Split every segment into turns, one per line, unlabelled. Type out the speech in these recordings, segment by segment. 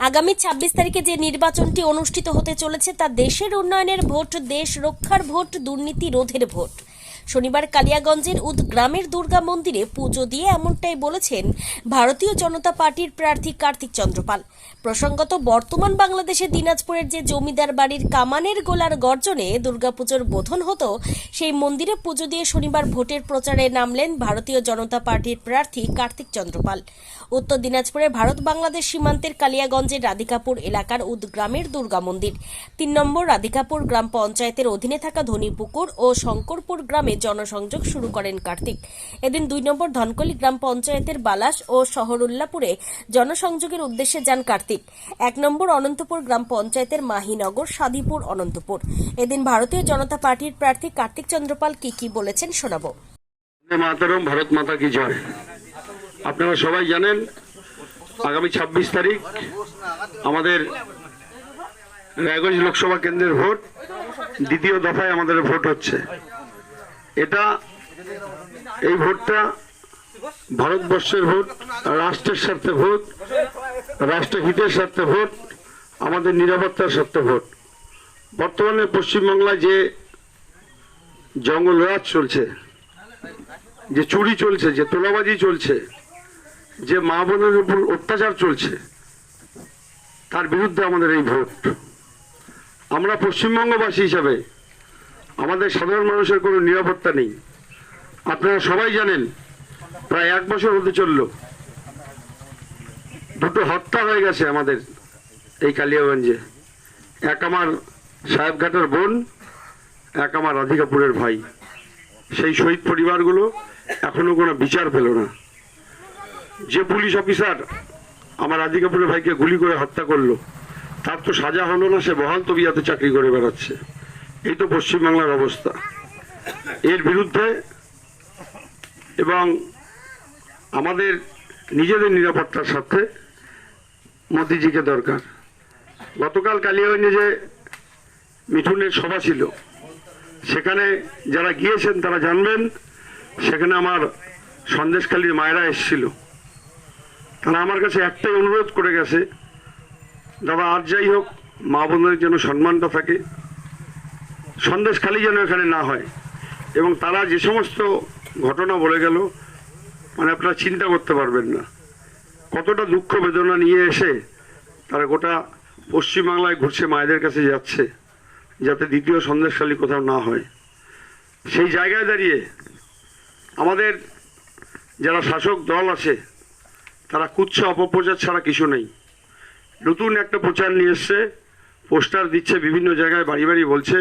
আগামী ছাব্বিশ তারিখে যে নির্বাচনটি অনুষ্ঠিত হতে চলেছে তা দেশের উন্নয়নের ভোট, দেশ রক্ষার ভোট, দুর্নীতি রোধের ভোট। শনিবার কালিয়াগঞ্জের উদ গ্রামের দুর্গা মন্দিরে পুজো দিয়ে এমনটাই বলেছেন ভারতীয় জনতা পার্টির প্রার্থী কার্তিক চন্দ্রপাল। প্রসঙ্গত, বর্তমান বাংলাদেশে দিনাজপুরের যে জমিদার বাড়ির কামানের গোলার গর্জনে দুর্গাপুজোর বোধন হতো, সেই মন্দিরে পুজো দিয়ে শনিবার ভোটের প্রচারে নামলেন ভারতীয় জনতা পার্টির প্রার্থী কার্তিক চন্দ্রপাল। উত্তর দিনাজপুরে ভারত বাংলাদেশ সীমান্তের কালিয়াগঞ্জের রাধিকাপুর এলাকার উদগ্রামের দুর্গা মন্দির। তিন নম্বর রাধিকাপুর গ্রাম পঞ্চায়েতের অধীনে থাকা ধনীপুকুর ও শঙ্করপুর গ্রামে জনসংযোগ শুরু করেন কার্তিক। এদিন দুই নম্বর ধনকলি গ্রাম পঞ্চায়েতের বালাস ও শহরুল্লাপুরে জনসংযোগের উদ্দেশ্যে যান কার্তিক। এক নম্বর অনন্তপুর গ্রাম পঞ্চায়েতের মাহিনগর সাদিপুর অনন্তপুর। এদিন ভারতীয় জনতা পার্টির প্রার্থী কার্তিক চন্দ্রপাল কি কি বলেছেন শোনাবো।
ভারত মাতা কি জয়। আপনারা সবাই জানেন, আগামী ছাব্বিশ তারিখ আমাদের রায়গঞ্জ লোকসভা কেন্দ্রের ভোট, দ্বিতীয় দফায় আমাদের ভোট হচ্ছে। এটা এই ভোটটা ভারতবর্ষের ভোট, রাষ্ট্রের স্বার্থে ভোট, রাষ্ট্রহিতের স্বার্থে ভোট, আমাদের নিরাপত্তার স্বার্থে ভোট। বর্তমানে পশ্চিমবাংলায় যে জঙ্গলরাজ চলছে, যে চুরি চলছে, যে তোলাবাজি চলছে, যে মা বোনের উপর অত্যাচার চলছে, তার বিরুদ্ধে আমাদের এই ভোট। আমরা পশ্চিমবঙ্গবাসী হিসাবে আমাদের সাধারণ মানুষের কোনো নিরাপত্তা নেই। আপনারা সবাই জানেন, প্রায় এক বছর হতে চলল। দুটো হত্যা হয়ে গেছে আমাদের এই কালিয়াগঞ্জে। এক আমার সাহেবঘাটের বোন, এক আমার রাধিকাপুরের ভাই। সেই শহীদ পরিবারগুলো এখনও কোনো বিচার পেল না। যে পুলিশ অফিসার আমার রাধিকাপুরের ভাইকে গুলি করে হত্যা করল, তার তো সাজা হলো না, সে বহাল তবিয়াতে চাকরি করে বেড়াচ্ছে। এই তো পশ্চিমবাংলার অবস্থা। এর বিরুদ্ধে এবং আমাদের নিজেদের নিরাপত্তার স্বার্থে মোদিজিকে দরকার। গতকাল কালিয়াগঞ্জে যে মিঠুনের সভা ছিল, সেখানে যারা গিয়েছেন তারা জানবেন, সেখানে আমার সন্দেশখালীর মায়েরা এসেছিল। তারা আমার কাছে একটাই অনুরোধ করে গেছে, দাদা আর যাই হোক, মা বোনদের যেন সম্মানটা থাকে। সন্দেশখালী যেন এখানে না হয়। এবং তারা যে সমস্ত ঘটনা বলে গেল মানে আপনারা চিন্তা করতে পারবেন না। কতটা দুঃখ বেদনা নিয়ে এসে তারা গোটা পশ্চিমবাংলায় ঘুরছে, মায়েদের কাছে যাচ্ছে, যাতে দ্বিতীয় সন্দেশখালী কোথাও না হয়। সেই জায়গায় দাঁড়িয়ে আমাদের যারা শাসক দল আছে, তারা কুচ্ছা অপপ্রচার ছাড়া কিছু নেই। নতুন একটা প্রচার নিয়ে এসছে, পোস্টার দিচ্ছে বিভিন্ন জায়গায়, বাড়ি বাড়ি বলছে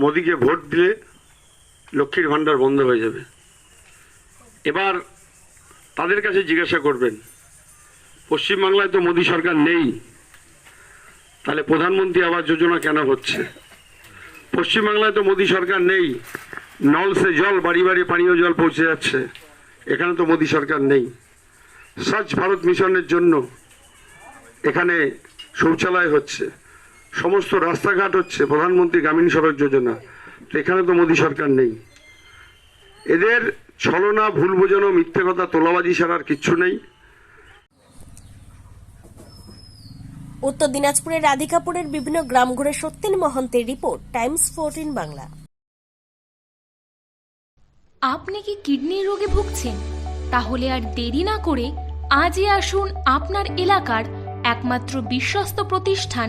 মোদিকে ভোট দিলে লক্ষ্মীর ভাণ্ডার বন্ধ হয়ে যাবে। এবার তাদের কাছে জিজ্ঞাসা করবেন, পশ্চিমবাংলায় তো মোদী সরকার নেই, তাহলে প্রধানমন্ত্রী আবাস যোজনা কেন হচ্ছে? পশ্চিমবাংলায় তো মোদী সরকার নেই নল সে জল, বাড়ি বাড়ি পানীয় জল পৌঁছে যাচ্ছে, এখানে তো মোদী সরকার নেই। স্বচ্ছ ভারত মিশনের জন্য এখানে শৌচালয় হচ্ছে। সমস্ত রাস্তাঘাট হচ্ছে প্রধানমন্ত্রী গ্রামীণ সড়ক যোজনা। তো এখানে তো মোদী সরকার নেই। এদের ছলনা ভুল বোঝানো মিথ্যে কথা তোলাবাজি ছাড়া আর কিচ্ছু নেই।
উত্তর দিনাজপুরের রাধিকাপুরের বিভিন্ন গ্রাম ঘুরে সত্যেন মহন্তের রিপোর্ট টাইমস ফোরটিন বাংলা।
আপনি কি কিডনির রোগে ভুগছেন? তাহলে আর দেরি না করে আজই আসুন আপনার এলাকার একমাত্র বিশ্বস্ত প্রতিষ্ঠান